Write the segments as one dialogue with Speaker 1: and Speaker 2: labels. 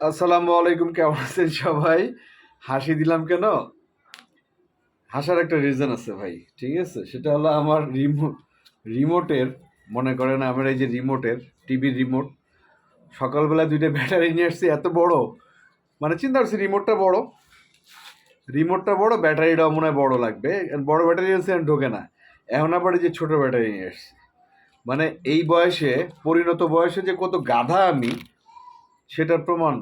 Speaker 1: আসসালামু আলাইকুম, কেমন আছেন সবাই? হাসি দিলাম কেন? হাসার একটা রিজন আছে ভাই, ঠিক আছে? সেটা হলো আমার রিমোট রিমোটের মনে করেন আমার এই যে রিমোটের টিভির রিমোট সকালবেলা দুইটা ব্যাটারি নিয়ে আসছি, এত বড়। মানে চিন্তা করছি রিমোটটা বড়। রিমোটটা বড়, ব্যাটারিটাও মনে হয় বড় লাগবে। বড় ব্যাটারি আছে ঢোকে না। এখন আবার যে ছোট ব্যাটারি নিয়ে আসছি। মানে এই বয়সে, পরিণত বয়সে যে কত গাধা আমি সেটার প্রমাণ।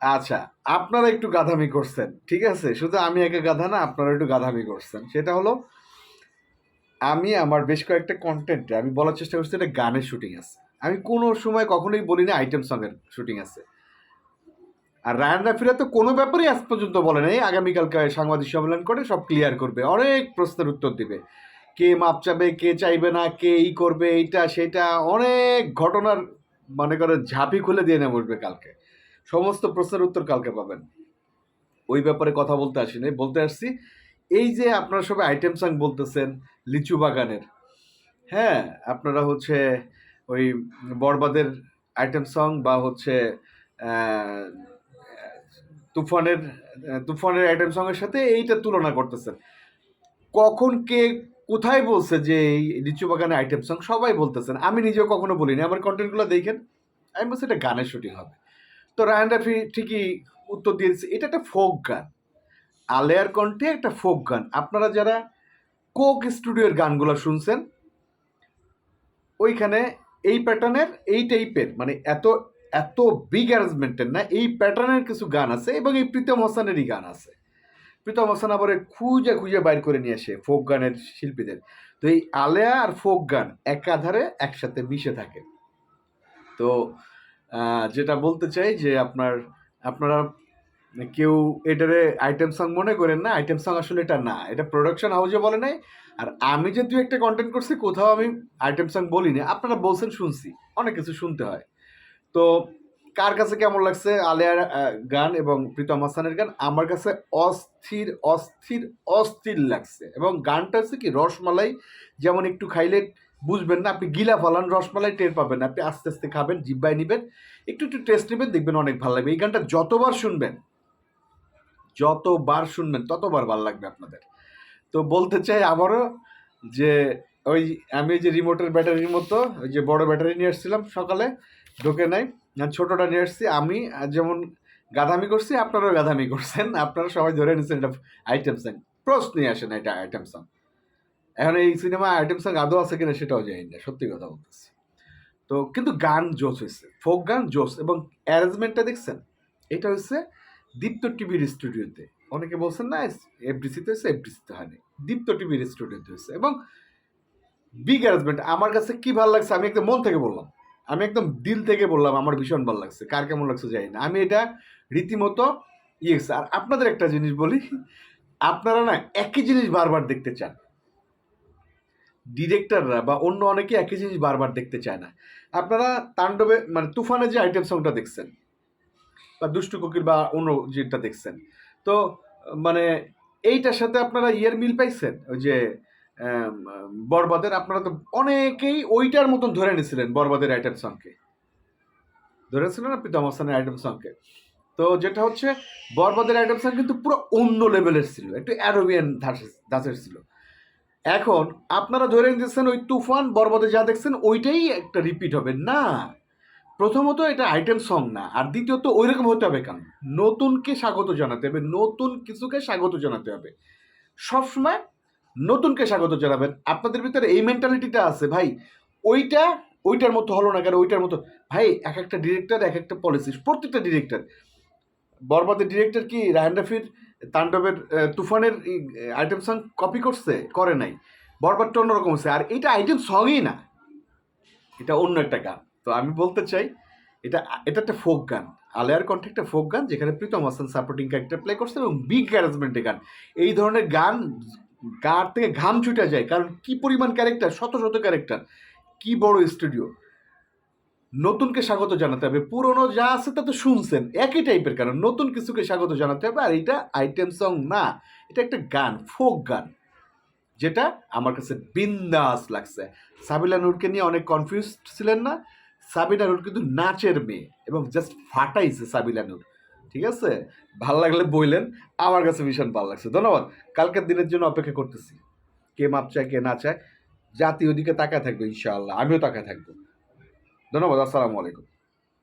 Speaker 1: আচ্ছা আপনারা একটু গাধামি করছেন, ঠিক আছে? শুধু আমি একা গাধা না, আপনারা একটু গাধামি করছেন। সেটা হলো, আমি আমার বেশ কয়েকটা কন্টেন্টে আমি বলার চেষ্টা করছি, এটা গানের শুটিং আছে। আমি কোনো সময় কখনোই বলি না আইটেম সঙের শুটিং আছে। আর রায়ান রাফিরা তো কোনো ব্যাপারেই আজ পর্যন্ত বলে নাই, আগামীকালকে সাংবাদিক সম্মেলন করে সব ক্লিয়ার করবে, অনেক প্রশ্নের উত্তর দিবে। কে মাপ চাবে, কে চাইবে না, কে এই করবে, এইটা, সেটা, অনেক ঘটনার মনে করে ঝাঁপি খুলে দিয়ে নেমে উঠবে কালকে। সমস্ত প্রশ্নের উত্তর কালকে পাবেন। ওই ব্যাপারে কথা বলতে আসি নাই। বলতে আসছি, এই যে আপনারা সবাই আইটেম সং বলতেছেন, লিচু বাগানের হ্যাঁ? আপনারা হচ্ছে ওই বরবাদের আইটেম সং বা হচ্ছে তুফানের তুফানের আইটেম সঙ্গের সাথে এইটা তুলনা করতেছেন। কখন কে কোথায় বলছে যে এই লিচু বাগানের আইটেম সং সবাই বলতেছেন। আমি নিজেও কখনো বলিনি। আমার কন্টেন্টগুলো দেখেন, আমি বলছি এটা গানের শুটিং হবে। তো রায়ান রাফি ঠিকই উত্তর দিয়ে দিচ্ছে এটা একটা ফোক গান। আলেয়ার কণ্ঠে একটা ফোক গান। আপনারা যারা কোক স্টুডিওর গানগুলো শুনছেন, ওইখানে এই প্যাটার্নের এই টাইপের মানে এত এত বিগ অ্যারেঞ্জমেন্টের না, এই প্যাটার্নের কিছু গান আছে এবং এই প্রীতম হাসানেরই গান আছে। প্রীতম হাসান আবার খুঁজে খুঁজে বাইর করে নিয়ে আসে ফোক গানের শিল্পীদের। তো এই আলেয়া আর ফোক গান একাধারে একসাথে মিশে থাকে। তো যেটা বলতে চাই যে আপনার, আপনারা কেউ এটারে আইটেম সং মনে করেন না? আইটেম সং আসলে এটা না। এটা প্রোডাকশন হাউসে বলে নাই। আর আমি যে দু একটা কন্টেন্ট করছি, কোথাও আমি আইটেম সং বলিনি। আপনারা বলছেন শুনছি, অনেক কিছু শুনতে হয়। তো কার কাছে কেমন লাগছে? আলিয়ার গান এবং প্রীতম হাসানের গান? আমার কাছে অস্থির অস্থির অস্থির লাগছে। এবং গানটা হচ্ছে কি, রসমালাই যেমন একটু খাইলে বুঝবেন না, আপনি গিলা ফলান, রসমালাই টের পাবেন আপনি আস্তে আস্তে খাবেন জিব্বাই নেবেন, একটু একটু টেস্ট নেবেন, দেখবেন অনেক ভালো লাগবে। এই গানটা যতবার শুনবেন যতবার শুনবেন, ততবার ভালো লাগবে আপনাদের। তো বলতে চাই আবারও যে, ওই আমি যে রিমোটের ব্যাটারির মতো, ওই যে বড় ব্যাটারি নিয়ে এসেছিলাম সকালে ঢোকে নাই। ছোটোটা নিয়ে এসেছি আমি যেমন গাধামি করছি, আপনারাও গাধামি করছেন। আপনারা সবাই ধরে নিচ্ছেন এটা আইটেম সং প্রশ্ন আসে না এটা আইটেম সং এখন এই সিনেমা আইটেম সং আদৌ আছে কিনা সেটাও জানি না, সত্যি কথা বলতেছি। তো কিন্তু গান জোস হয়েছে ফোক গান জোস এবং অ্যারেঞ্জমেন্টটা দেখছেন? এটা হচ্ছে দীপ্ত টিভির স্টুডিওতে অনেকে বলছেন, না এফডিসিতে হয়েছে এফডিসিতে হয়নি। দীপ্ত টিভির স্টুডিওতে হয়েছে। এবং বিগ অ্যারেঞ্জমেন্ট আমার কাছে কি ভালো লাগছে, আমি একদম মন থেকে বললাম। আমি একদম দিল থেকে বললাম, আমার ভীষণ ভালো লাগছে। কার কেমন লাগছে জানি না। আমি এটা রীতিমতো ইয়েস, আর আপনাদের একটা জিনিস বলি, আপনারা না একই জিনিস বারবার দেখতে চান। ডিরেক্টররা বা অন্য অনেকে একই জিনিস বারবার দেখতে চায় না। আপনারা তাণ্ডবে মানে তুফানের যে আইটেম সংটা দেখছেন, বা দুষ্টু কোকিল বা অন্য যেটা দেখছেন, তো মানে এইটার সাথে আপনারা ইয়ের মিল পাইছেন? ওই যে বরবাদের আপনারা তো অনেকেই ওইটার মতন ধরে নিয়েছিলেন বরবাদের আইটেম সংকে ধরেছিলেন না প্রীতম হাসানের আইটেম সংকে তো যেটা হচ্ছে, বরবাদের আইটেম সং কিন্তু পুরো অন্য লেভেলের ছিল, একটু অ্যারোবিয়ান ধাঁচের ছিল। এখন আপনারা ধরে নিতেছেন ওই তুফান, বরবাদে যা দেখছেন ওইটাই একটা রিপিট হবে। না, প্রথমত এটা আইটেম সং না, আর দ্বিতীয়ত ওই রকম হতে হবে কেন? নতুনকে স্বাগত জানাতে হবে, নতুন কিছুকে স্বাগত জানাতে হবে। সবসময় নতুনকে স্বাগত জানাবেন। আপনাদের ভিতরে এই মেন্টালিটিটা আছে, ভাই। ওইটা, ওইটার মতো হলো না কেন, ওইটার মতো ভাই, এক একটা ডিরেক্টর এক একটা পলিসি প্রত্যেকটা ডিরেক্টর বরবাদের ডিরেক্টর কি রায়ন রাফির, তাণ্ডবের তুফানের আইটেম সং কপি করছে, করে নাই? বরবাদটা অন্যরকম হচ্ছে। আর এটা আইটেম সংই না। এটা অন্য একটা গান। তো আমি বলতে চাই, এটা এটা একটা ফোক গান। আলেয়ার কণ্ঠে একটা ফোক গান, যেখানে Pritam Hasan supporting character play করছে এবং বিগ অ্যারেঞ্জমেন্টের গান। এই ধরনের গান গার থেকে ঘাম ছুটে যায়, কারণ কি পরিমাণ ক্যারেক্টার শত শত ক্যারেক্টার কি বড় স্টুডিও নতুনকে স্বাগত জানাতে হবে, পুরনো যা আছে তা তো শুনছেন, একই টাইপের কারণ, নতুন কিছুকে স্বাগত জানাতে হবে, আর এটা আইটেম সং না, এটা একটা গান ফোক গান, যেটা আমার কাছে বিন্দাস লাগছে। সাবিলা নূরকে নিয়ে অনেক কনফিউজ ছিলেন না, সাবিলা নূর কিন্তু নাচের মেয়ে এবং জাস্ট ফাটাইছে সাবিলা নূর। ঠিক আছে? ভালো লাগলে বইলেন, আমার কাছে ভীষণ ভালো লাগছে। ধন্যবাদ। কালকের দিনের জন্য অপেক্ষা করতেছি। কে মাপ চায়, কে না চায়, জাতি ওদিকে তাকায় থাকবে ইনশাআল্লাহ। আমিও তাকায় থাকব। ধন্যবাদ, আসসালামু আলাইকুম।